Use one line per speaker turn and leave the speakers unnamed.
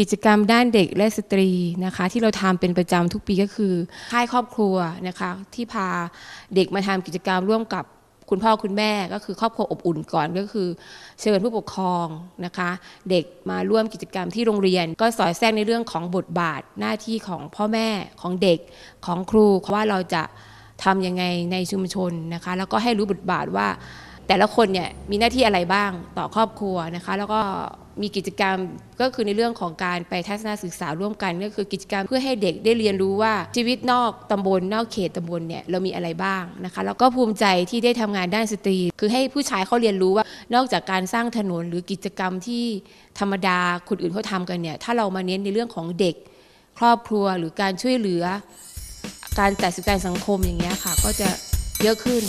กิจกรรมด้านเด็กและสตรีนะคะ ที่เราทำเป็นประจำทุกปีก็คือค่ายครอบครัวนะคะที่พาเด็กมาทำกิจกรรมร่วมกับคุณพ่อคุณแม่ก็คือครอบครัวอบอุ่นก่อนก็คือ เชิญผู้ปกครองนะคะ เด็กมาร่วมกิจกรรมที่โรงเรียน ก็สอดแทรกในเรื่องของบทบาทหน้าที่ของพ่อแม่ของเด็กของครูว่าเราจะทำยังไงในชุมชนนะคะ แล้วก็ให้รู้บทบาทว่า แต่ละคนเนี่ยมีหน้าที่อะไรบ้างต่อครอบครัวนะคะ แล้วก็ มีกิจกรรมก็คือในเรื่องของการไปทัศนศึกษาร่วมกันก็คือกิจกรรมเพื่อให้เด็กได้เรียนรู้ว่าชีวิตนอกตำบลนอกเขตตำบลเนี่ยเรามีอะไรบ้างนะคะแล้วก็ภูมิใจที่ได้ทำงานด้านสตรี คือให้ผู้ชายเขาเรียนรู้ว่านอกจากการสร้างถนนหรือกิจกรรมที่ธรรมดาคนอื่นเขาทำกันเนี่ยถ้าเรามาเน้นในเรื่องของเด็ก ครอบครัวหรือการช่วยเหลือ การจัดสื่อการสังคมอย่างเงี้ยค่ะก็จะเยอะขึ้น